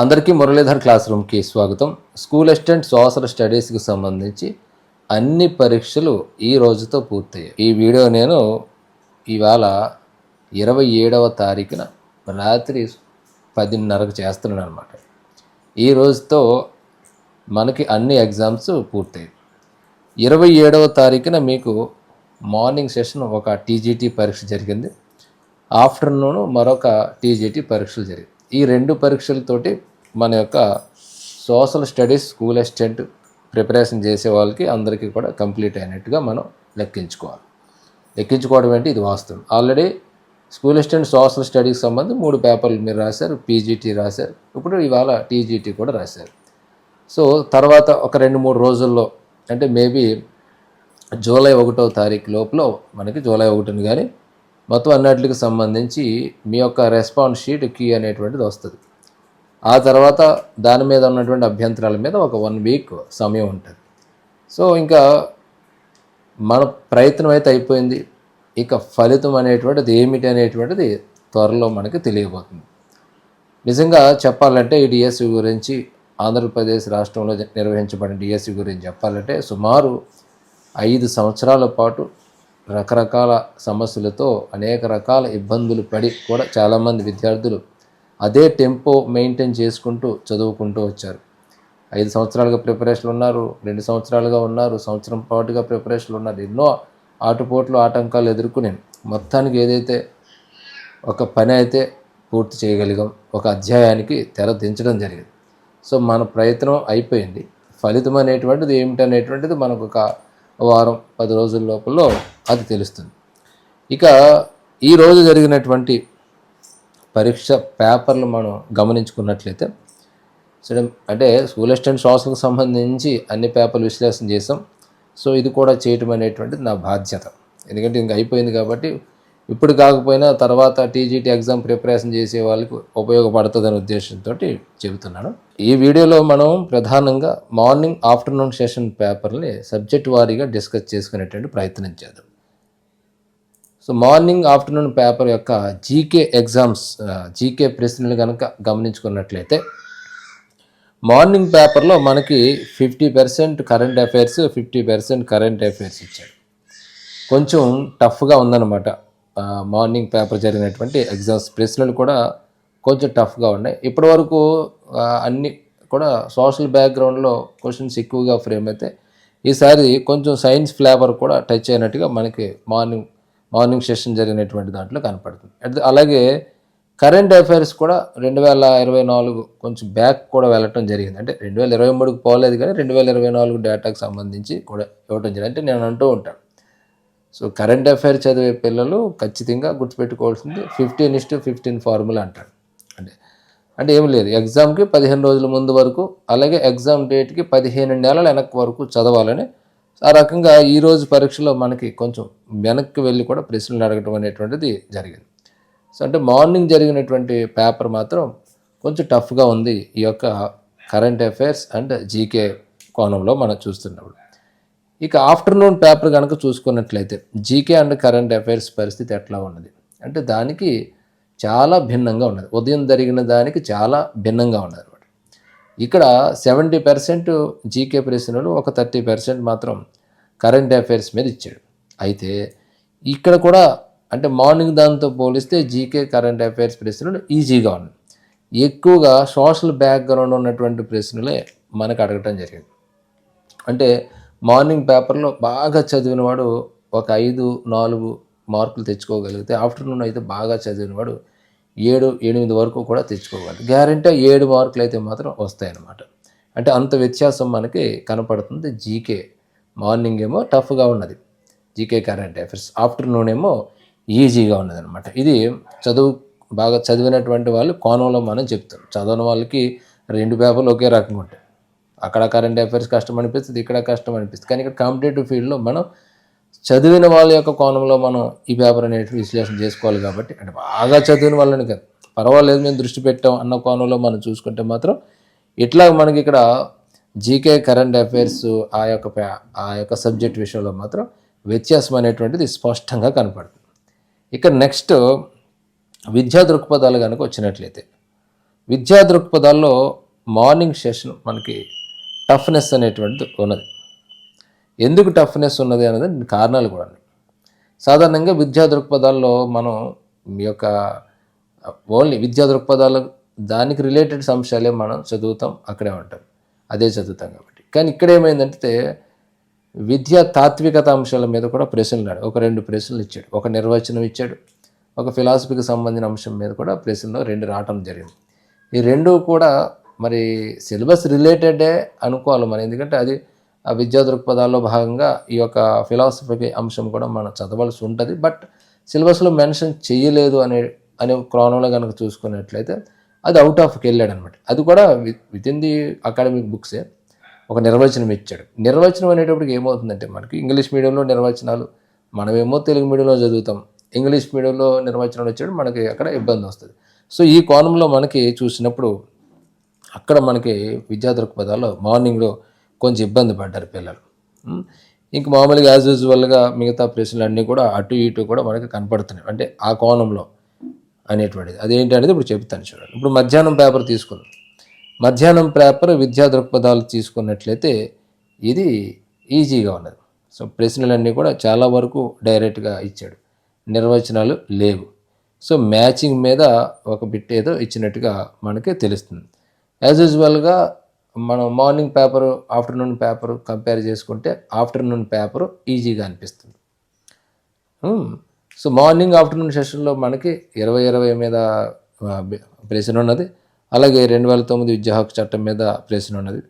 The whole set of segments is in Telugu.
అందరికీ మురళీధర్ క్లాస్ రూమ్కి స్వాగతం. స్కూల్ అసిస్టెంట్ సోషల్ స్టడీస్కి సంబంధించి అన్ని పరీక్షలు ఈ రోజుతో పూర్తయ్యాయి. ఈ వీడియో నేను ఇవాళ ఇరవై ఏడవ తారీఖున రాత్రి పదిన్నరకు చేస్తున్నాను అనమాట ఈ రోజుతో మనకి అన్ని ఎగ్జామ్స్ పూర్తయ్యాయి. ఇరవై ఏడవ తారీఖున మీకు మార్నింగ్ సెషన్ ఒక టీజీటీ పరీక్ష జరిగింది. ఆఫ్టర్నూన్ మరొక టీజీటీ పరీక్షలు జరిగింది ఈ రెండు పరీక్షలతోటి మన యొక్క social studies school assistant preparation చేసే వాళ్ళకి అందరికీ కూడా కంప్లీట్ అయినట్టుగా మనం లెక్కించుకోవాలి. లెక్కించుకోవడం ఏంటి? ఇది వాస్తవం. ఆల్రెడీ స్కూల్ అసిస్టెంట్ సోషల్ స్టడీకి సంబంధించి మూడు పేపర్లు మీరు రాశారు పీజీటీ రాశారు. ఇప్పుడు ఇవాళ టీజీటీ కూడా రాశారు. సో తర్వాత ఒక రెండు మూడు రోజుల్లో అంటే మేబీ జూలై ఒకటో తారీఖు లోపల మనకి జూలై ఒకటిని కానీ మొత్తం అన్నిటికి సంబంధించి మీ యొక్క రెస్పాన్స్ షీట్ కీ అనేటువంటిది వస్తుంది. ఆ తర్వాత దాని మీద ఉన్నటువంటి అభ్యంతరాల మీద ఒక వన్ వీక్ సమయం ఉంటుంది. సో ఇంకా మన ప్రయత్నం అయితే అయిపోయింది. ఇక ఫలితం అనేటువంటిది ఏమిటి అనేటువంటిది త్వరలో మనకి తెలియబోతుంది. నిజంగా చెప్పాలంటే ఈ డిఎస్సి గురించి ఆంధ్రప్రదేశ్ రాష్ట్రంలో నిర్వహించబడిన డిఎస్సి గురించి చెప్పాలంటే సుమారు ఐదు సంవత్సరాల పాటు రకరకాల సమస్యలతో అనేక రకాల ఇబ్బందులు పడి కూడా చాలామంది విద్యార్థులు అదే టెంపో మెయింటైన్ చేసుకుంటూ చదువుకుంటూ వచ్చారు. ఐదు సంవత్సరాలుగా ప్రిపరేషన్లు ఉన్నారు రెండు సంవత్సరాలుగా ఉన్నారు సంవత్సరం పాటుగా ప్రిపరేషన్లు ఉన్నారు. ఎన్నో ఆటుపోట్లు ఆటంకాలు ఎదుర్కొని మొత్తానికి ఏదైతే ఒక పని అయితే పూర్తి చేయగలిగాం ఒక అధ్యాయానికి తెర దించడం జరిగింది. సో మన ప్రయత్నం అయిపోయింది. ఫలితం అనేటువంటిది ఏమిటనేటువంటిది మనకు ఒక వారం పది రోజుల లోపల అది తెలుస్తుంది. ఇక ఈ రోజు జరిగినటువంటి పరీక్ష పేపర్లు మనం గమనించుకున్నట్లయితే సరే అంటే స్కూల్ అసిస్టెంట్ సోషల్కి సంబంధించి అన్ని పేపర్లు విశ్లేషణ చేసాం సో ఇది కూడా చేయటం అనేటువంటిది నా బాధ్యత. ఎందుకంటే ఇంక అయిపోయింది కాబట్టి ఇప్పుడు కాకపోయినా తర్వాత టీజీటీ ఎగ్జామ్ ప్రిపరేషన్ చేసే వాళ్ళకి ఉపయోగపడుతుందనే ఉద్దేశంతో చెబుతున్నాను. ఈ వీడియోలో మనం ప్రధానంగా మార్నింగ్ ఆఫ్టర్నూన్ సెషన్ పేపర్ని సబ్జెక్ట్ వారీగా డిస్కస్ చేసుకునేటువంటి ప్రయత్నం చేద్దాం. సో మార్నింగ్ ఆఫ్టర్నూన్ పేపర్ యొక్క జీకే ఎగ్జామ్స్ జీకే ప్రశ్నలు కనుక గమనించుకున్నట్లయితే మార్నింగ్ పేపర్లో మనకి fifty percent current affairs fifty percent current affairs ఇచ్చాడు కొంచెం టఫ్గా ఉందన్నమాట. మార్నింగ్ పేపర్ జరిగినటువంటి ఎగ్జామ్స్ ప్రశ్నలు కూడా కొంచెం టఫ్గా ఉన్నాయి. ఇప్పటివరకు వరకు అన్ని కూడా సోషల్ బ్యాక్గ్రౌండ్లో క్వశ్చన్స్ ఎక్కువగా ఫ్రేమ్ అయితే ఈసారి కొంచెం సైన్స్ ఫ్లేవర్ కూడా టచ్ అయినట్టుగా మనకి మార్నింగ్ మార్నింగ్ సెషన్ జరిగినటువంటి దాంట్లో కనపడుతుంది. అలాగే కరెంట్ అఫైర్స్ కూడా రెండు వేల ఇరవై నాలుగు కొంచెం బ్యాక్ కూడా వెళ్ళటం జరిగింది. అంటే రెండు వేల ఇరవై మూడుకి పోలేదు కానీ రెండు వేల ఇరవై నాలుగు డేటాకు సంబంధించి కూడా ఇవ్వటం జరిగింది. అంటే నేను అంటూ ఉంటాను. సో కరెంట్ అఫైర్ చదివే పిల్లలు ఖచ్చితంగా గుర్తుపెట్టుకోవాల్సింది fifteen is to fifteen formula అంటాడు. అంటే అంటే ఏం లేదు. ఎగ్జామ్కి పదిహేను రోజుల ముందు వరకు అలాగే ఎగ్జామ్ డేట్కి పదిహేను నెలల వెనక్కి వరకు చదవాలని ఆ రకంగా ఈరోజు పరీక్షలో మనకి కొంచెం వెనక్కి వెళ్ళి కూడా ప్రశ్నలు అడగటం అనేటువంటిది జరిగింది. సో అంటే మార్నింగ్ జరిగినటువంటి పేపర్ మాత్రం కొంచెం టఫ్గా ఉంది ఈ యొక్క కరెంట్ అఫైర్స్ అండ్ జీకే కోణంలో మనం చూస్తున్నప్పుడు. ఇక ఆఫ్టర్నూన్ పేపర్ కనుక చూసుకున్నట్లయితే జీకే అండ్ కరెంట్ అఫైర్స్ పరిస్థితి ఎట్లా ఉన్నది? అంటే దానికి చాలా భిన్నంగా ఉన్నది. ఉదయం జరిగిన దానికి చాలా భిన్నంగా ఉన్నది అనమాట ఇక్కడ సెవెంటీ పర్సెంట్ జీకే ప్రశ్నలు ఒక థర్టీ పర్సెంట్ మాత్రం కరెంట్ అఫైర్స్ మీద ఇచ్చాడు. అయితే ఇక్కడ కూడా అంటే మార్నింగ్ దాంతో పోలిస్తే జీకే కరెంట్ అఫైర్స్ ప్రశ్నలు ఈజీగా ఉన్నాయి. ఎక్కువగా సోషల్ బ్యాక్గ్రౌండ్ ఉన్నటువంటి ప్రశ్నలే మనకు అడగటం జరిగింది. అంటే మార్నింగ్ పేపర్లో బాగా చదివినవాడు ఒక ఐదు నాలుగు మార్కులు తెచ్చుకోగలిగితే ఆఫ్టర్నూన్ అయితే బాగా చదివినవాడు ఏడు ఎనిమిది వరకు కూడా తెచ్చుకోగలరు గ్యారంటీ ఏడు మార్కులు అయితే మాత్రం వస్తాయన్నమాట. అంటే అంత వ్యత్యాసం మనకి కనపడుతుంది. జీకే మార్నింగ్ ఏమో టఫ్గా ఉన్నది. GK current affairs. ఆఫ్టర్నూన్ ఏమో ఈజీగా ఉన్నది అనమాట ఇది చదువు బాగా చదివినటువంటి వాళ్ళు కోణంలో మనం చెప్తాం. చదవని వాళ్ళకి రెండు పేపర్లు ఒకే రకంగా ఉంటాయి. అక్కడ కరెంట్ అఫైర్స్ కష్టం అనిపిస్తుంది ఇక్కడ కష్టం అనిపిస్తుంది. కానీ ఇక్కడ కాంపిటేటివ్ ఫీల్డ్లో మనం చదివిన వాళ్ళ యొక్క కోణంలో మనం ఈ పేపర్ అనేది విశ్లేషణ చేసుకోవాలి కాబట్టి అంటే బాగా చదివిన వాళ్ళని కాదు. పర్వాలేదు మేము దృష్టి పెట్టాం అన్న కోణంలో మనం చూసుకుంటే మాత్రం ఇట్లా మనకి ఇక్కడ జీకే కరెంట్ అఫైర్స్ ఆ యొక్క ఆ యొక్క సబ్జెక్ట్ విషయంలో మాత్రం వ్యత్యాసం అనేటువంటిది స్పష్టంగా కనపడుతుంది. ఇక నెక్స్ట్ విద్యా దృక్పథాలు కనుక వచ్చినట్లయితే విద్యా దృక్పథాల్లో మార్నింగ్ సెషన్ మనకి టఫ్నెస్ అనేటువంటిది ఉన్నది. ఎందుకు టఫ్నెస్ ఉన్నది అనేది కారణాలు కూడా ఉన్నాయి. సాధారణంగా విద్యా దృక్పథాల్లో మనం మీ యొక్క ఓన్లీ విద్యా దృక్పథాలు దానికి రిలేటెడ్ అంశాలే మనం చదువుతాం అక్కడే ఉంటాం. అదే చదువుతాం కాబట్టి. కానీ ఇక్కడ ఏమైందంటే విద్యా తాత్వికత అంశాల మీద కూడా ప్రశ్నలు ఒక రెండు ప్రశ్నలు ఇచ్చాడు. ఒక నిర్వచనం ఇచ్చాడు. ఒక ఫిలాసఫీకి సంబంధించిన అంశం మీద కూడా ప్రశ్నలు రెండు రావటం జరిగింది. ఈ రెండు కూడా మరి సిలబస్ రిలేటెడే అనుకోవాలి మనం ఎందుకంటే అది ఆ విద్యా దృక్పథాల్లో భాగంగా ఈ యొక్క ఫిలాసఫీ అంశం కూడా మనం చదవాల్సి ఉంటుంది. బట్ సిలబస్లో మెన్షన్ చేయలేదు అనే అనే క్రోణంలో కనుక చూసుకున్నట్లయితే అది అవుట్ ఆఫ్కి వెళ్ళాడు అనమాట అది కూడా విత్ ఇన్ ది అకాడమిక్ బుక్సే ఒక నిర్వచనం ఇచ్చాడు. నిర్వచనం అనేటప్పటికి ఏమవుతుందంటే మనకి ఇంగ్లీష్ మీడియంలో నిర్వచనాలు మనమేమో తెలుగు మీడియంలో చదువుతాం. ఇంగ్లీష్ మీడియంలో నిర్వచనాలు వచ్చాడు మనకి అక్కడ ఇబ్బంది వస్తుంది. సో ఈ కోణంలో మనకి చూసినప్పుడు అక్కడ మనకి విద్యా దృక్పథాల్లో మార్నింగ్లో కొంచెం ఇబ్బంది పడ్డారు పిల్లలు. ఇంక మామూలుగా యాజ్ యూజువల్గా మిగతా ప్రశ్నలు అన్నీ కూడా అటు ఇటు కూడా మనకి కనపడుతున్నాయి. అంటే ఆ కోణంలో అనేటువంటిది. అదేంటి అనేది ఇప్పుడు చెప్తాను చూడండి. ఇప్పుడు మధ్యాహ్నం పేపర్ తీసుకుందాం. మధ్యాహ్నం పేపర్ విద్యా దృక్పథాలు తీసుకున్నట్లయితే ఇది ఈజీగా ఉన్నది. సో ప్రశ్నలన్నీ కూడా చాలా వరకు డైరెక్ట్గా ఇచ్చాడు. నిర్వచనాలు లేవు. సో మ్యాచింగ్ మీద ఒక బిట్ ఏదో ఇచ్చినట్టుగా మనకి తెలుస్తుంది. యాజ్ యూజువల్గా మనం morning paper afternoon paper compare చేసుకుంటే ఆఫ్టర్నూన్ పేపర్ ఈజీగా అనిపిస్తుంది. సో మార్నింగ్ ఆఫ్టర్నూన్ సెషన్లో మనకి ఇరవై ఇరవై మీద ప్రశ్న ఉన్నది. అలాగే రెండు వేల తొమ్మిది విద్యా హక్కు చట్టం మీద ప్రశ్న ఉన్నది.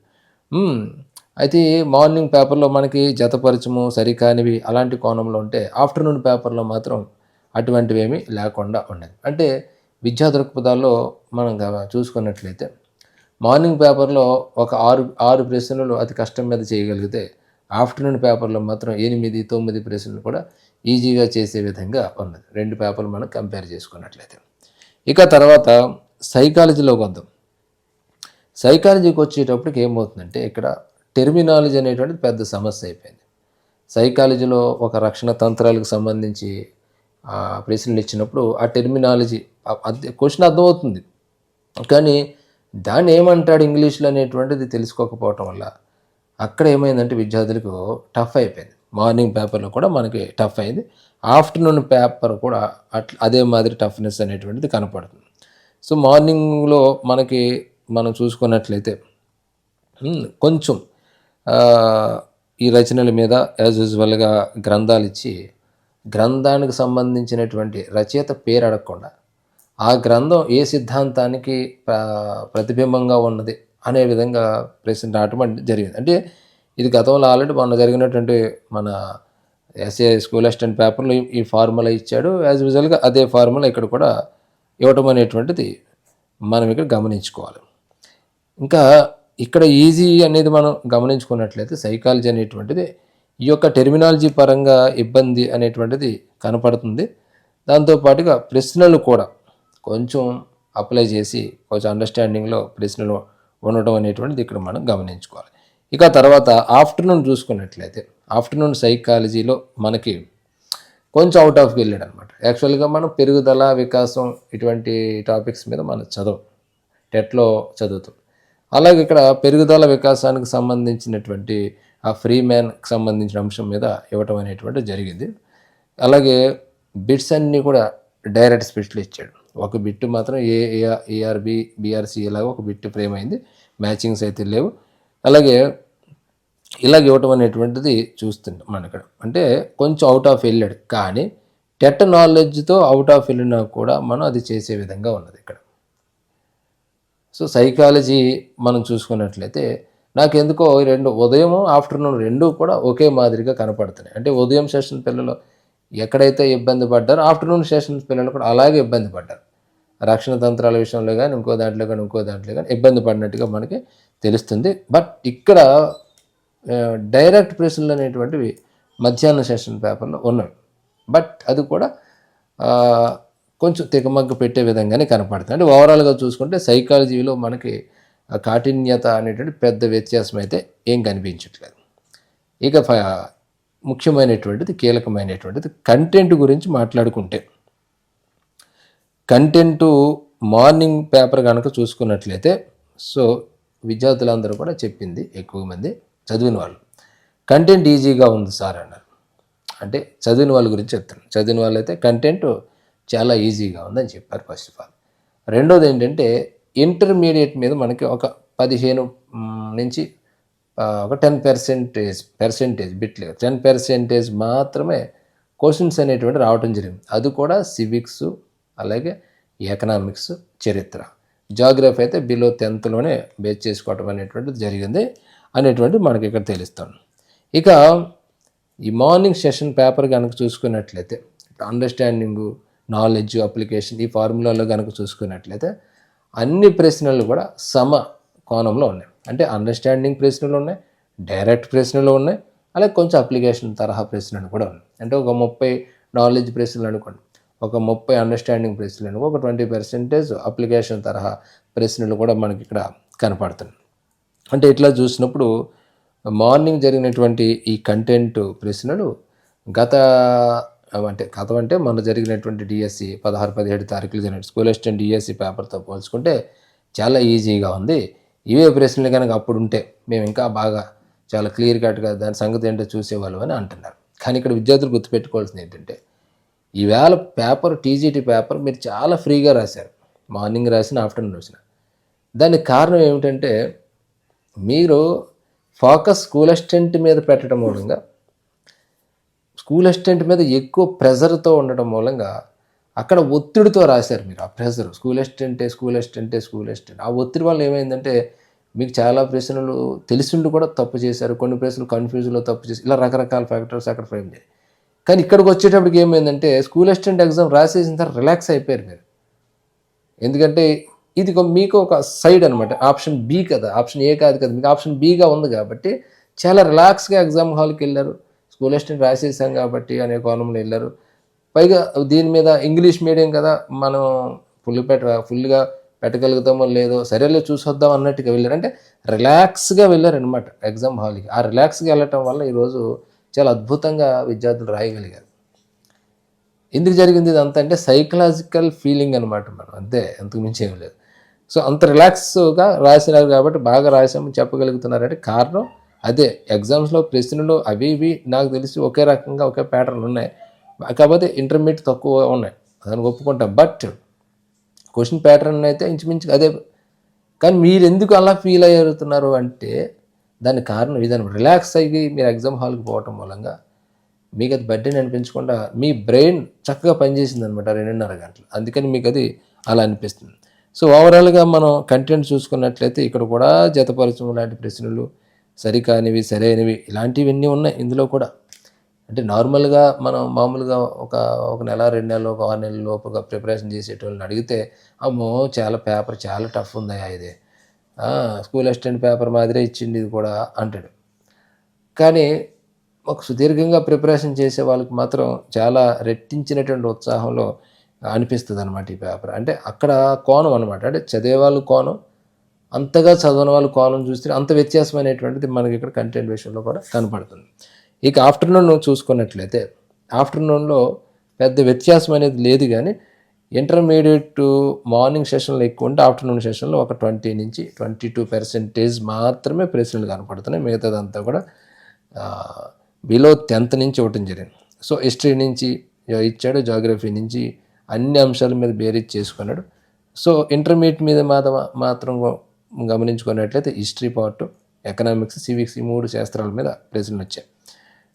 Hmm. అయితే మార్నింగ్ పేపర్లో మనకి జతపరచము సరికానివి అలాంటి కోణంలో ఉంటే ఆఫ్టర్నూన్ పేపర్లో మాత్రం అటువంటివి ఏమీ లేకుండా ఉన్నది అంటే విద్యా దృక్పథాల్లో మనం చూసుకున్నట్లయితే మార్నింగ్ పేపర్లో ఒక ఆరు ఆరు ప్రశ్నలు అతి కష్టం మీద చేయగలిగితే ఆఫ్టర్నూన్ పేపర్లో మాత్రం ఎనిమిది తొమ్మిది ప్రశ్నలు కూడా ఈజీగా చేసే విధంగా ఉన్నది. రెండు పేపర్లు మనం కంపేర్ చేసుకున్నట్లయితే. ఇక తర్వాత సైకాలజీలో వద్దాం సైకాలజీకి వచ్చేటప్పటికి ఏమవుతుందంటే ఇక్కడ టెర్మినాలజీ అనేటువంటిది పెద్ద సమస్య అయిపోయింది. సైకాలజీలో ఒక రక్షణ తంత్రాలకు సంబంధించి ఆ, ప్రశ్నలు ఇచ్చినప్పుడు ఆ టెర్మినాలజీ క్వశ్చన్ అర్థమవుతుంది. కానీ దాన్ని ఏమంటాడు ఇంగ్లీష్లో అనేటువంటిది తెలుసుకోకపోవటం వల్ల అక్కడ ఏమైందంటే విద్యార్థులకు టఫ్ అయిపోయింది. మార్నింగ్ పేపర్లో కూడా మనకి టఫ్ అయింది. ఆఫ్టర్నూన్ పేపర్ కూడా అట్లా అదే మాదిరి టఫ్నెస్ అనేటువంటిది కనపడుతుంది. సో మార్నింగ్లో మనకి మనం చూసుకున్నట్లయితే కొంచెం ఈ రచనల మీద యాజ్ యూజువల్గా గ్రంథాలు ఇచ్చి గ్రంథానికి సంబంధించినటువంటి రచయిత పేరు అడగకుండా ఆ గ్రంథం ఏ సిద్ధాంతానికి ప్రతిబింబంగా ఉన్నది అనే విధంగా ప్రశ్న రావటం జరిగింది. అంటే ఇది గతంలో ఆల్రెడీ మొన్న జరిగినటువంటి మన ఎస్ఏ స్కూల్ అసిస్టెంట్ పేపర్లో ఈ- ఈ ఫార్ములా ఇచ్చాడు. యాజ్ యూజువల్గా అదే ఫార్ములా ఇక్కడ కూడా ఇవ్వటం అనేటువంటిది మనం ఇక్కడ గమనించుకోవాలి. ఇంకా ఇక్కడ ఈజీ అనేది మనం గమనించుకున్నట్లయితే సైకాలజీ అనేటువంటిది ఈ యొక్క టెర్మినాలజీ పరంగా ఇబ్బంది అనేటువంటిది కనపడుతుంది. దాంతోపాటుగా ప్రశ్నలు కూడా కొంచెం అప్లై చేసి కొంచెం అండర్స్టాండింగ్లో ప్రశ్నలు ఉండటం అనేటువంటిది ఇక్కడ మనం గమనించుకోవాలి. ఇక తర్వాత ఆఫ్టర్నూన్ చూసుకున్నట్లయితే ఆఫ్టర్నూన్ సైకాలజీలో మనకి కొంచెం అవుట్ ఆఫ్ వెళ్ళాడు అనమాట యాక్చువల్గా మనం పెరుగుదల వికాసం ఇటువంటి టాపిక్స్ మీద మనం చదవం. టెట్లో చదువుతాం. అలాగే ఇక్కడ పెరుగుదల వికాసానికి సంబంధించినటువంటి ఆ ఫ్రీ మ్యాన్కి సంబంధించిన అంశం మీద ఇవ్వటం అనేటువంటి జరిగింది. అలాగే బిట్స్ అన్నీ కూడా డైరెక్ట్ స్పెషల్ ఇచ్చాడు. ఒక బిట్ మాత్రం ఏ ఏఆర్బి బీఆర్సీ ఇలాగ ఒక బిట్ ఫ్రేమ్ అయింది. మ్యాచింగ్స్ అయితే లేవు. అలాగే ఇలాగ ఇవ్వటం అనేటువంటిది చూస్తుండే మన ఇక్కడ. అంటే కొంచెం అవుట్ ఆఫ్ వెళ్ళాడు. కానీ టెట్ నాలెడ్జ్తో అవుట్ ఆఫ్ వెళ్ళినా కూడా మనం అది చేసే విధంగా ఉన్నది ఇక్కడ. సో సైకాలజీ మనం చూసుకున్నట్లయితే నాకు ఎందుకో ఈ రెండు ఉదయం ఆఫ్టర్నూన్ రెండు కూడా ఒకే మాదిరిగా కనపడుతున్నాయి. అంటే ఉదయం సెషన్ పిల్లలు ఎక్కడైతే ఇబ్బంది పడ్డారో ఆఫ్టర్నూన్ సెషన్ పిల్లలు కూడా అలాగే ఇబ్బంది పడ్డారు. రక్షణ తంత్రాల విషయంలో కానీ ఇంకో దాంట్లో కానీ ఇంకో దాంట్లో కానీ ఇబ్బంది పడినట్టుగా మనకి తెలుస్తుంది. బట్ ఇక్కడ డైరెక్ట్ ప్రెస్లు అనేటువంటివి మధ్యాహ్న సెషన్ పేపర్లో ఉన్నాయి. బట్ అది కూడా కొంచెం తెగమగ్గ పెట్టే విధంగానే కనపడుతుంది. అంటే ఓవరాల్గా చూసుకుంటే సైకాలజీలో మనకి కాఠిన్యత అనేటువంటి పెద్ద వ్యత్యాసం అయితే ఏం కనిపించట్లేదు. ఇక ఫ- ముఖ్యమైనటువంటిది కీలకమైనటువంటిది కంటెంట్ గురించి మాట్లాడుకుంటే కంటెంటు మార్నింగ్ పేపర్ కనుక చూసుకున్నట్లయితే సో విద్యార్థులందరూ కూడా చెప్పింది ఎక్కువ మంది చదివిన వాళ్ళు. కంటెంట్ ఈజీగా ఉంది సార్ అన్నారు. అంటే చదివిన వాళ్ళ గురించి చెప్తాను. చదివిన వాళ్ళు అయితే కంటెంట్ చాలా ఈజీగా ఉందని చెప్పారు ఫస్ట్ ఆఫ్ ఆల్. రెండోది ఏంటంటే ఇంటర్మీడియట్ మీద మనకి ఒక పదిహేను నుంచి ఒక టెన్ పర్సెంటేజ్ పర్సెంటేజ్ బిట్లేదు టెన్ పర్సెంటేజ్ మాత్రమే క్వశ్చన్స్ అనేటువంటి రావటం జరిగింది. అది కూడా సివిక్స్ అలాగే ఎకనామిక్స్ చరిత్ర. జాగ్రఫీ అయితే బిలో టెన్త్లోనే బేస్ చేసుకోవటం అనేటువంటిది జరిగింది అనేటువంటి మనకి ఇక్కడ తెలుస్తాను ఇక ఈ మార్నింగ్ సెషన్ పేపర్ కనుక చూసుకున్నట్లయితే అండర్స్టాండింగు నాలెడ్జ్ అప్లికేషన్ ఈ ఫార్ములాలో కనుక చూసుకున్నట్లయితే అన్ని ప్రశ్నలు కూడా సమ కోణంలో ఉన్నాయి. అంటే అండర్స్టాండింగ్ ప్రశ్నలు ఉన్నాయి డైరెక్ట్ ప్రశ్నలు ఉన్నాయి అలాగే కొంచెం అప్లికేషన్ తరహా ప్రశ్నలు కూడా ఉన్నాయి. అంటే ఒక ముప్పై నాలెడ్జ్ ప్రశ్నలు అనుకోండి ఒక ముప్పై అండర్స్టాండింగ్ ప్రశ్నలు ఒక ట్వంటీ పర్సెంటేజ్ అప్లికేషన్ తరహా ప్రశ్నలు కూడా మనకి ఇక్కడ కనపడుతున్నాయి. అంటే ఇట్లా చూసినప్పుడు మార్నింగ్ జరిగినటువంటి ఈ కంటెంట్ ప్రశ్నలు గత అంటే గత అంటే మొన్న జరిగినటువంటి డిఎస్సి పదహారు పదిహేడు తారీఖులు జరిగిన స్కూల్ అసిస్టెంట్ డిఎస్సి పేపర్తో పోల్చుకుంటే చాలా ఈజీగా ఉంది. ఇవే ప్రశ్నలు కనుక అప్పుడు ఉంటే మేము ఇంకా బాగా చాలా క్లియర్ కట్గా దాని సంగతి ఏంటో చూసేవాళ్ళం అని అంటున్నారు. కానీ ఇక్కడ విద్యార్థులు గుర్తుపెట్టుకోవాల్సింది ఏంటంటే ఈవేళ పేపర్ టీజీటీ పేపర్ మీరు చాలా ఫ్రీగా రాశారు. మార్నింగ్ రాసిన ఆఫ్టర్నూన్ రాసిన. దానికి కారణం ఏమిటంటే మీరు ఫోకస్ స్కూల్ అసిస్టెంట్ మీద పెట్టడం మూలంగా స్కూల్ అసిస్టెంట్ మీద ఎక్కువ ప్రెజర్తో ఉండడం మూలంగా అక్కడ ఒత్తిడితో రాశారు మీరు ఆ ప్రెజర్. స్కూల్ అసిస్టెంటే స్కూల్ అసిస్టెంటే స్కూల్ అసిస్టెంట్. ఆ ఒత్తిడి వల్ల ఏమైందంటే మీకు చాలా ప్రశ్నలు తెలిసిండు కూడా తప్పు చేశారు. కొన్ని ప్రశ్నలు కన్ఫ్యూజన్లో తప్పు చేసి ఇలా రకరకాల ఫ్యాక్టర్స్ అక్కడ ఫ్రేమ్ చేయాలి కానీ ఇక్కడికి వచ్చేటప్పటికి ఏమైందంటే స్కూల్ అసిస్టెంట్ ఎగ్జామ్ రాసేసిన తర్వాత రిలాక్స్ అయిపోయారు మీరు. ఎందుకంటే ఇది మీకు ఒక సైడ్ అనమాట ఆప్షన్ బి కదా. ఆప్షన్ ఏ కాదు కదా. మీకు ఆప్షన్ బిగా ఉంది కాబట్టి చాలా రిలాక్స్గా ఎగ్జామ్ హాల్కి వెళ్ళారు. స్కూల్ అసిస్టెంట్ రాసేసాం కాబట్టి అనే కోణంలో వెళ్ళారు. పైగా దీని మీద ఇంగ్లీష్ మీడియం కదా. మనం ఫుల్ పెట్ట ఫుల్గా పెట్టగలుగుతామో లేదో సరేలే చూసొద్దాం అన్నట్టుగా వెళ్ళారు. అంటే రిలాక్స్గా వెళ్ళారు అనమాట ఎగ్జామ్ హాల్కి ఆ రిలాక్స్గా వెళ్ళటం వల్ల ఈరోజు చాలా అద్భుతంగా విద్యార్థులు రాయగలిగారు. ఎందుకు జరిగింది ఇదంతా అంటే సైకలాజికల్ ఫీలింగ్ అనమాట మనం అంతే అంతకు మించి ఏం లేదు. సో అంత రిలాక్స్గా రాసినారు కాబట్టి బాగా రాసామని చెప్పగలుగుతున్నారంటే కారణం అదే. ఎగ్జామ్స్లో ప్రశ్నలు అవి ఇవి నాకు తెలిసి ఒకే రకంగా ఒకే ప్యాటర్న్ ఉన్నాయి. కాకపోతే ఇంటర్మీడియట్ తక్కువ ఉన్నాయి. దాన్ని ఒప్పుకుంటాం. బట్ క్వశ్చన్ ప్యాటర్న్ అయితే ఇంచుమించు అదే. కానీ మీరు ఎందుకు అలా ఫీల్ అయ్యారుతున్నారు అంటే దాని కారణం ఇదనమాట రిలాక్స్ అయ్యి మీరు ఎగ్జామ్ హాల్కి పోవటం మూలంగా మీకు అది బర్త్డేని అనిపించకుండా మీ బ్రెయిన్ చక్కగా పనిచేసింది అనమాట రెండున్నర గంటలు. అందుకని మీకు అది అలా అనిపిస్తుంది. సో ఓవరాల్గా మనం కంటెంట్ చూసుకున్నట్లయితే ఇక్కడ కూడా జతపరచం లాంటి ప్రశ్నలు సరికానివి సరైనవి ఇలాంటివన్నీ ఉన్నాయి ఇందులో కూడా. అంటే నార్మల్గా మనం మామూలుగా ఒక ఒక నెల రెండు నెలలు ఒక ఆరు నెలల లోపుగా ప్రిపరేషన్ చేసేటోళ్ళని అడిగితే అమ్మో చాలా పేపర్ చాలా టఫ్ ఉందా ఇది. స్కూల్ అసిస్టెంట్ పేపర్ మాదిరే ఇచ్చింది ఇది కూడా అంటాడు. కానీ ఒక సుదీర్ఘంగా ప్రిపరేషన్ చేసే వాళ్ళకి మాత్రం చాలా రెట్టించినటువంటి ఉత్సాహంలో అనిపిస్తుంది అనమాట ఈ పేపర్. అంటే అక్కడ కోణం అనమాట అంటే చదివే వాళ్ళు కోణం అంతగా చదవని వాళ్ళు కోణం చూస్తే అంత వ్యత్యాసం అనేటువంటిది మనకి ఇక్కడ కంటెంట్ విషయంలో కూడా కనపడుతుంది. ఇక ఆఫ్టర్నూన్ చూసుకున్నట్లయితే ఆఫ్టర్నూన్లో పెద్ద వ్యత్యాసం అనేది లేదు కానీ ఇంటర్మీడియట్ మార్నింగ్ సెషన్లో ఎక్కువ ఉంటే ఆఫ్టర్నూన్ సెషన్లో ఒక ట్వంటీ నుంచి ట్వంటీ టూ పర్సెంటేజ్ మాత్రమే ప్రెసిడెంట్లు కనపడుతున్నాయి. మిగతాదంతా కూడా బిలో టెన్త్ నుంచి ఇవ్వటం జరిగింది. సో హిస్టరీ నుంచి ఇచ్చాడు జాగ్రఫీ నుంచి అన్ని అంశాల మీద బేరీజ్ చేసుకున్నాడు. సో ఇంటర్మీడియట్ మీద మాత్రం మాత్రం గమనించుకున్నట్లయితే హిస్టరీ పార్ట్ ఎకనామిక్స్ సివిక్స్ ఈ మూడు శాస్త్రాల మీద ప్రశ్నలు వచ్చాయి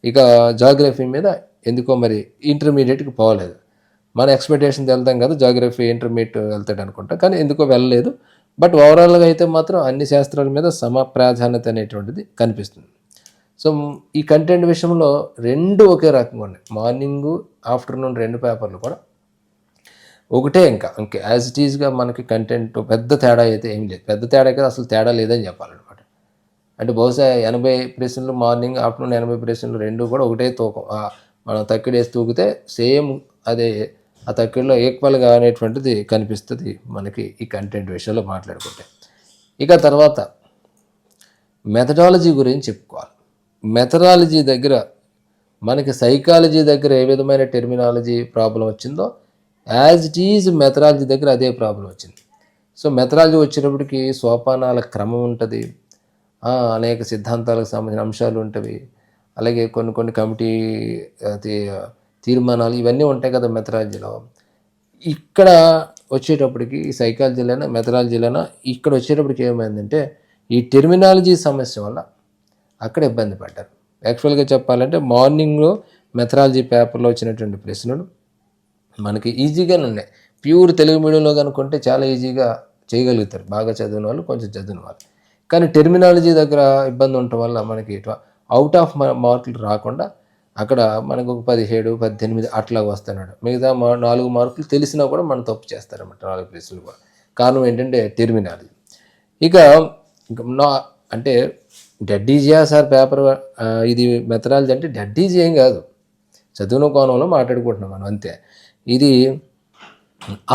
ఇక జాగ్రఫీ మీద ఎందుకో మరి ఇంటర్మీడియట్కి పోలేదు. మన ఎక్స్పెక్టేషన్ వెళ్తాం కదా జాగ్రఫీ ఇంటర్మీడియట్ వెళ్తాడు అనుకుంటా. కానీ ఎందుకో వెళ్ళలేదు. బట్ ఓవరాల్గా అయితే మాత్రం అన్ని శాస్త్రాల మీద సమ ప్రాధాన్యత అనేటువంటిది కనిపిస్తుంది. సో ఈ కంటెంట్ విషయంలో రెండు ఒకే రకంగా ఉన్నాయి. మార్నింగ్ ఆఫ్టర్నూన్ రెండు పేపర్లు కూడా. ఒకటే ఇంకా. ఇంకే యాజ్ ఇట్ ఈజ్గా మనకి కంటెంట్ పెద్ద తేడా అయితే ఏం లేదు. పెద్ద తేడా కదా అసలు తేడా లేదని చెప్పాలన్నమాట. అంటే బహుశా ఎనభై ప్రశ్నలు మార్నింగ్ ఆఫ్టర్నూన్ ఎనభై ప్రశ్నలు రెండు కూడా ఒకటే తూకం. మనం తక్కిడేసి తూకితే సేమ్ అదే ఆ తక్కిడిలో ఈక్వల్గా అనేటువంటిది కనిపిస్తుంది మనకి ఈ కంటెంట్ విషయంలో మాట్లాడుకుంటే. ఇక తర్వాత మెథడాలజీ గురించి చెప్పుకోవాలి. మెథడాలజీ దగ్గర మనకి సైకాలజీ దగ్గర ఏ విధమైన టెర్మినాలజీ ప్రాబ్లం వచ్చిందో యాజ్ ఇట్ ఈజ్ మెథడాలజీ దగ్గర అదే ప్రాబ్లం వచ్చింది. సో మెథడాలజీ వచ్చినప్పటికీ సోపానాల క్రమం ఉంటుంది. అనేక సిద్ధాంతాలకు సంబంధించిన అంశాలు ఉంటవి. అలాగే కొన్ని కొన్ని కమిటీ అది తీర్మానాలు ఇవన్నీ ఉంటాయి కదా మెథడాలజీలో. ఇక్కడ వచ్చేటప్పటికి సైకాలజీలైనా మెథడాలజీలైనా ఇక్కడ వచ్చేటప్పటికి ఏమైందంటే ఈ టెర్మినాలజీ సమస్య వల్ల అక్కడ ఇబ్బంది పడ్డారు. యాక్చువల్గా చెప్పాలంటే మార్నింగ్లో మెథడాలజీ పేపర్లో వచ్చినటువంటి ప్రశ్నలు మనకి ఈజీగానే ఉన్నాయి. ప్యూర్ తెలుగు మీడియంలో కనుక్కుంటే చాలా ఈజీగా చేయగలుగుతారు. బాగా చదివిన వాళ్ళు కొంచెం చదివిన వాళ్ళు. కానీ టెర్మినాలజీ దగ్గర ఇబ్బంది ఉండటం వల్ల మనకి అవుట్ ఆఫ్ మార్కులు రాకుండా అక్కడ మనకు ఒక పదిహేడు పద్దెనిమిది అట్లా వస్తున్నాడు మిగతా మా నాలుగు మార్కులు తెలిసినా కూడా మనం తప్పు చేస్తారన్నమాట నాలుగు ప్లేసులు కూడా. కారణం ఏంటంటే టెర్మినాలజీ ఇక నా అంటే డెడ్ ఈజీయా సార్ పేపర్ ఇది మెథడాలజీ అంటే డెడ్ ఈజీ ఏం కాదు. చదువున కోణంలో మాట్లాడుకుంటున్నాం మనం అంతే. ఇది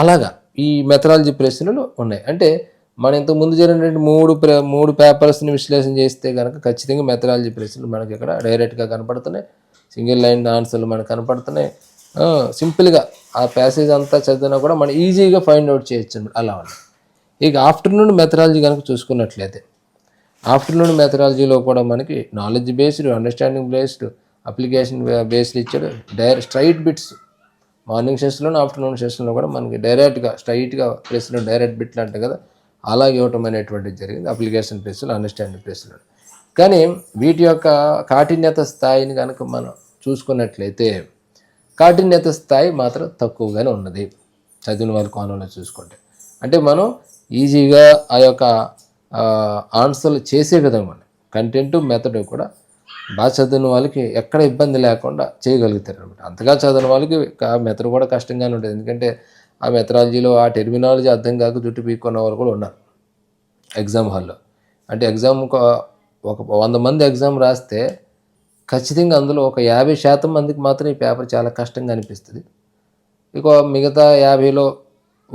అలాగా ఈ మెథడాలజీ ప్రశ్నలు ఉన్నాయి. అంటే మన ఇంత ముందు జరిగినటువంటి మూడు మూడు పేపర్స్ని విశ్లేషణ చేస్తే కనుక ఖచ్చితంగా మెథడాలజీ ప్రశ్నలు మనకి ఇక్కడ డైరెక్ట్గా కనపడుతున్నాయి. సింగిల్ లైన్ ఆన్సర్లు మనకు కనపడుతున్నాయి. సింపుల్గా ఆ ప్యాసేజ్ అంతా చదివినా కూడా మనం ఈజీగా ఫైండ్ అవుట్ చేయొచ్చు అలా ఉన్నాయి ఇక ఆఫ్టర్నూన్ మెథడాలజీ కనుక చూసుకున్నట్లయితే ఆఫ్టర్నూన్ మెథడాలజీలో కూడా మనకి knowledge based understanding based application based ఇచ్చాడు. డైరెక్ట్ స్ట్రైట్ బిట్స్ మార్నింగ్ సెషన్లో ఆఫ్టర్నూన్ సెషన్లో కూడా మనకి డైరెక్ట్గా స్ట్రైట్గా ప్రెస్లో డైరెక్ట్ బిట్లు అంటారు కదా అలాగే ఇవ్వటం అనేటువంటిది జరిగింది. అప్లికేషన్ ప్రశ్నలు అండర్స్టాండింగ్ ప్రశ్నలు కానీ వీటి యొక్క కాఠిన్యత స్థాయిని కనుక మనం చూసుకున్నట్లయితే కాఠిన్యత స్థాయి మాత్రం తక్కువగానే ఉన్నది. చదివిన వారి కోణంలో చూసుకుంటే. అంటే మనం ఈజీగా ఆ యొక్క ఆన్సర్లు చేసే విధంగా ఉన్నాయి కంటెంట్ మెథడ్ కూడా బాగా చదివిన వాళ్ళకి ఎక్కడ ఇబ్బంది లేకుండా చేయగలుగుతారు అనమాట. అంతగా చదివిన వాళ్ళకి ఆ మెథడ్ కూడా కష్టంగానే ఉంటుంది ఎందుకంటే ఆ మెథడాలజీలో ఆ టెర్మినాలజీ అర్థం కాక జుట్టు పీక్కున్న వాళ్ళు కూడా ఉన్నారు. ఎగ్జామ్ హాల్లో. అంటే ఎగ్జామ్ ఒక వంద మంది ఎగ్జామ్ రాస్తే ఖచ్చితంగా అందులో ఒక యాభై శాతం మందికి మాత్రం ఈ పేపర్ చాలా కష్టంగా అనిపిస్తుంది. ఇక మిగతా యాభైలో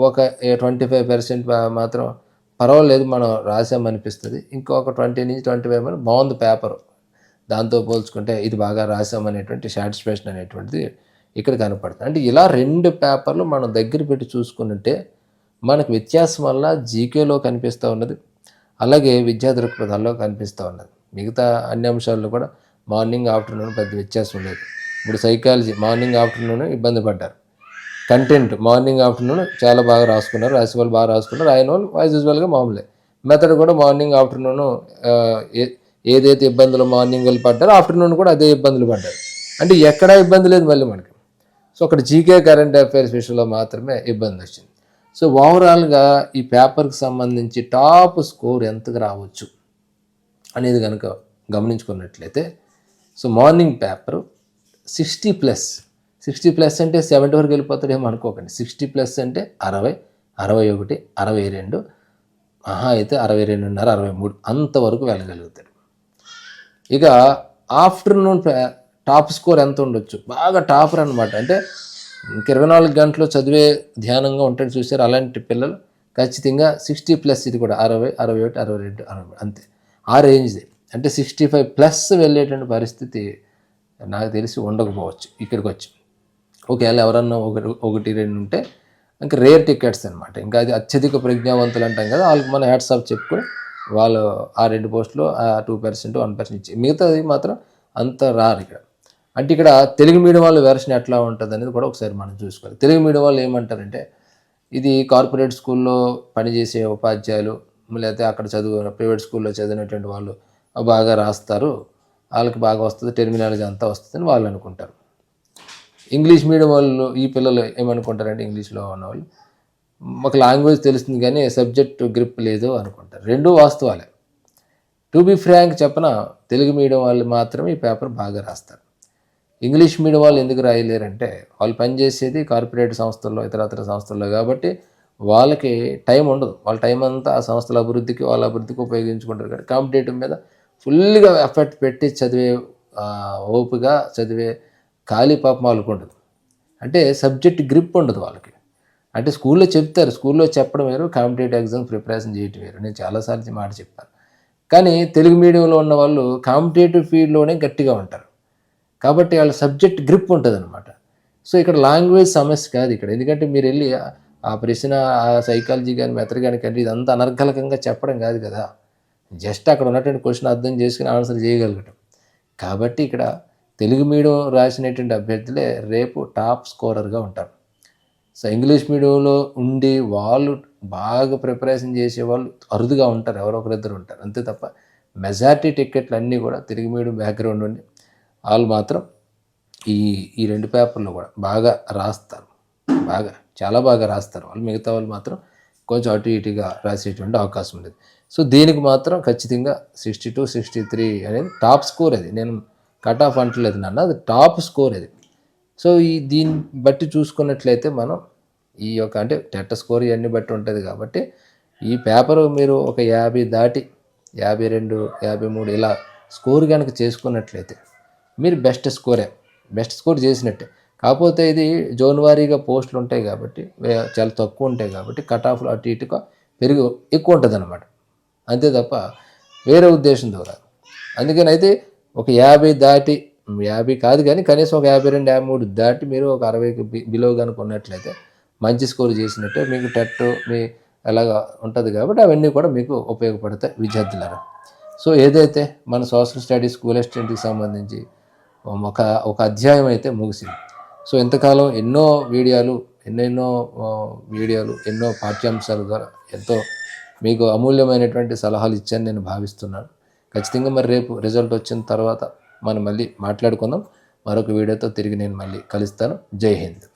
ఒక ట్వంటీ ఫైవ్ పర్సెంట్ మాత్రం పర్వాలేదు మనం రాసామనిపిస్తుంది. ఇంకొక ట్వంటీ నుంచి ట్వంటీ ఫైవ్ బాగుంది పేపర్. దాంతో పోల్చుకుంటే ఇది బాగా రాసామనేటువంటి సాటిస్ఫాక్షన్ అనేటువంటిది ఇక్కడ కనపడుతుంది. అంటే ఇలా రెండు పేపర్లు మనం దగ్గర పెట్టి చూసుకుంటే మనకు వ్యత్యాసం వల్ల జీకేలో కనిపిస్తూ ఉన్నది. అలాగే విద్యా దృక్పథాల్లో కనిపిస్తూ ఉన్నది. మిగతా అన్ని అంశాల్లో కూడా మార్నింగ్ ఆఫ్టర్నూన్ పెద్ద వ్యత్యాసం లేదు. ఇప్పుడు సైకాలజీ మార్నింగ్ ఆఫ్టర్నూన్ ఇబ్బంది పడ్డారు. కంటెంట్ మార్నింగ్ ఆఫ్టర్నూన్ చాలా బాగా రాసుకున్నారు. రాసే వాళ్ళు బాగా రాసుకున్నారు. ఆయన వాళ్ళు యాజ్ యూజువల్గా మామూలే. మెథడ్ కూడా మార్నింగ్ ఆఫ్టర్నూన్ ఏదైతే ఇబ్బందులు మార్నింగ్ వెళ్ళి పడ్డారో ఆఫ్టర్నూన్ కూడా అదే ఇబ్బందులు పడ్డారు. అంటే ఎక్కడా ఇబ్బంది లేదు మళ్ళీ మనకి. సో అక్కడ జీకే కరెంట్ అఫైర్స్ విషయంలో మాత్రమే ఇబ్బంది వచ్చింది. సో ఓవరాల్గా ఈ పేపర్కి సంబంధించి టాప్ స్కోర్ ఎంతకు రావచ్చు అనేది కనుక గమనించుకున్నట్లయితే so morning paper sixty plus sixty plus అంటే సెవెంటీ వరకు వెళ్ళిపోతాడేమో అనుకోకండి. సిక్స్టీ ప్లస్ అంటే అరవై అరవై ఒకటి అరవై రెండు మహా అయితే అరవై రెండున్నర అరవై మూడు అంతవరకు వెళ్ళగలుగుతాడు. ఇక ఆఫ్టర్నూన్ టాప్ స్కోర్ ఎంత ఉండొచ్చు? బాగా టాపర్ అనమాట అంటే ఇంక ఇరవై నాలుగు గంటలు చదివే ధ్యానంగా ఉంటాడు చూశారు అలాంటి పిల్లలు. ఖచ్చితంగా సిక్స్టీ ప్లస్ ఇది కూడా అరవై అరవై ఒకటి అరవై రెండు అరవై అంతే. ఆ రేంజ్ది. అంటే సిక్స్టీ ఫైవ్ ప్లస్ వెళ్ళేటువంటి పరిస్థితి నాకు తెలిసి ఉండకపోవచ్చు ఇక్కడికి వచ్చి ఒకవేళ ఎవరన్నా ఒకటి ఒకటి రెండు ఉంటే ఇంకా రేర్ టికెట్స్ అనమాట ఇంకా అది అత్యధిక ప్రజ్ఞావంతులు అంటాం కదా వాళ్ళకి మనం హ్యాట్సాప్ చెప్పుకొని వాళ్ళు ఆ రెండు పోస్టులు ఆ టూ పర్సెంట్ వన్ పర్సెంట్ ఇచ్చి. మిగతాది మాత్రం అంత రారు ఇక్కడ. అంటే ఇక్కడ తెలుగు మీడియం వాళ్ళ వెర్షన్ ఎట్లా ఉంటుంది అనేది కూడా ఒకసారి మనం చూసుకోవాలి. తెలుగు మీడియం వాళ్ళు ఏమంటారంటే ఇది కార్పొరేట్ స్కూల్లో పనిచేసే ఉపాధ్యాయులు లేకపోతే అక్కడ చదువు ప్రైవేట్ స్కూల్లో చదివినటువంటి వాళ్ళు బాగా రాస్తారు. వాళ్ళకి బాగా వస్తుంది టెర్మినాలజీ అంతా వస్తుందని వాళ్ళు అనుకుంటారు. ఇంగ్లీష్ మీడియం వాళ్ళు ఈ పిల్లలు ఏమనుకుంటారంటే ఇంగ్లీష్లో ఉన్న వాళ్ళు మాకు లాంగ్వేజ్ తెలుస్తుంది కానీ సబ్జెక్ట్ గ్రిప్ లేదు అనుకుంటారు. రెండూ వాస్తవాలే. టు బి ఫ్రాంక్ చెప్పన తెలుగు మీడియం వాళ్ళు మాత్రమే ఈ పేపర్ బాగా రాస్తారు. ఇంగ్లీష్ మీడియం వాళ్ళు ఎందుకు రాయలేరంటే వాళ్ళు పనిచేసేది కార్పొరేట్ సంస్థల్లో ఇతరత్ర సంస్థల్లో కాబట్టి వాళ్ళకి టైం ఉండదు. వాళ్ళ టైం అంతా ఆ సంస్థల అభివృద్ధికి వాళ్ళ అభివృద్ధికి ఉపయోగించుకుంటారు. కాబట్టి కాంపిటేటివ్ మీద ఫుల్గా ఎఫర్ట్ పెట్టి చదివే ఓపిగా చదివే ఖాళీ పాపం వాళ్ళకు ఉండదు. అంటే సబ్జెక్ట్ గ్రిప్ ఉండదు వాళ్ళకి. అంటే స్కూల్లో చెప్తారు స్కూల్లో చెప్పడం వేరు కాంపిటేటివ్ ఎగ్జామ్ ప్రిపరేషన్ చేయటం వేరు. నేను చాలాసార్లు మాట చెప్పాను. కానీ తెలుగు మీడియంలో ఉన్న వాళ్ళు కాంపిటేటివ్ ఫీల్డ్లోనే గట్టిగా ఉంటారు. కాబట్టి వాళ్ళ సబ్జెక్ట్ గ్రిప్ ఉంటుంది అనమాట సో ఇక్కడ లాంగ్వేజ్ సమస్య కాదు ఇక్కడ. ఎందుకంటే మీరు వెళ్ళి ఆ- ప్రశ్న ఆ సైకాలజీ కానీ మెథడ్ కానీ కంటే ఇదంతా అనర్గలకంగా చెప్పడం కాదు కదా. జస్ట్ అక్కడ ఉన్నటువంటి క్వశ్చన్ అర్థం చేసుకుని ఆన్సర్ చేయగలగటం. కాబట్టి ఇక్కడ తెలుగు మీడియం రాసినటువంటి అభ్యర్థులే రేపు టాప్ స్కోరర్గా ఉంటారు. సో ఇంగ్లీష్ మీడియంలో ఉండి వాళ్ళు బాగా ప్రిపరేషన్ చేసే వాళ్ళు అరుదుగా ఉంటారు. ఎవరో ఒకరిద్దరు ఉంటారు. అంతే తప్ప మెజారిటీ టికెట్లు అన్నీ కూడా తెలుగు మీడియం బ్యాక్గ్రౌండ్ ఉండి వాళ్ళు మాత్రం ఈ ఈ రెండు పేపర్లు కూడా బాగా రాస్తారు. బాగా చాలా బాగా రాస్తారు. వాళ్ళు మిగతా వాళ్ళు మాత్రం కొంచెం అటు ఇటుగా రాసేటువంటి అవకాశం ఉండేది. సో దీనికి మాత్రం ఖచ్చితంగా సిక్స్టీ టూ సిక్స్టీ త్రీ అనేది టాప్ స్కోర్ అది. నేను కట్ ఆఫ్ అంటలేదు నాన్న అది టాప్ స్కోర్ అది. సో ఈ దీన్ని బట్టి చూసుకున్నట్లయితే మనం ఈ యొక్క అంటే టెట్ట స్కోర్ ఇవన్నీ బట్టి ఉంటుంది కాబట్టి ఈ పేపర్ మీరు ఒక యాభై దాటి యాభై రెండు యాభై మూడు ఇలా స్కోర్ కనుక చేసుకున్నట్లయితే మీరు బెస్ట్ స్కోరే బెస్ట్ స్కోర్ చేసినట్టే. కాకపోతే ఇది జోన్ వారీగా పోస్టులు ఉంటాయి కాబట్టి చాలా తక్కువ ఉంటాయి కాబట్టి కట్ ఆఫ్లు అటు ఇటుగా పెరుగు ఎక్కువ ఉంటుంది అనమాట అంతే తప్ప వేరే ఉద్దేశంతో రాదు అందుకని అయితే ఒక యాభై దాటి యాభై కాదు కానీ కనీసం ఒక యాభై రెండు యాభై మూడు దాటి మీరు ఒక అరవైకి బి- బిలో కనుకున్నట్లయితే మంచి స్కోర్ చేసినట్టే మీకు టెట్ మీ ఎలాగా ఉంటుంది కాబట్టి అవన్నీ కూడా మీకు ఉపయోగపడతాయి విద్యార్థులను సో ఏదైతే మన సోషల్ స్టడీస్ స్కూల్ అసిస్టెంట్కి సంబంధించి ఒక ఒక అధ్యాయం అయితే ముగిసింది. సో ఇంతకాలం ఎన్నో వీడియోలు ఎన్నెన్నో వీడియోలు ఎన్నో పాఠ్యాంశాల ద్వారా ఎంతో మీకు అమూల్యమైనటువంటి సలహాలు ఇచ్చాను నేను భావిస్తున్నాను. ఖచ్చితంగా మరి రేపు రిజల్ట్ వచ్చిన తర్వాత మనం మళ్ళీ మాట్లాడుకుందాం. మరొక వీడియోతో తిరిగి నేను మళ్ళీ కలుస్తాను. జై హింద్.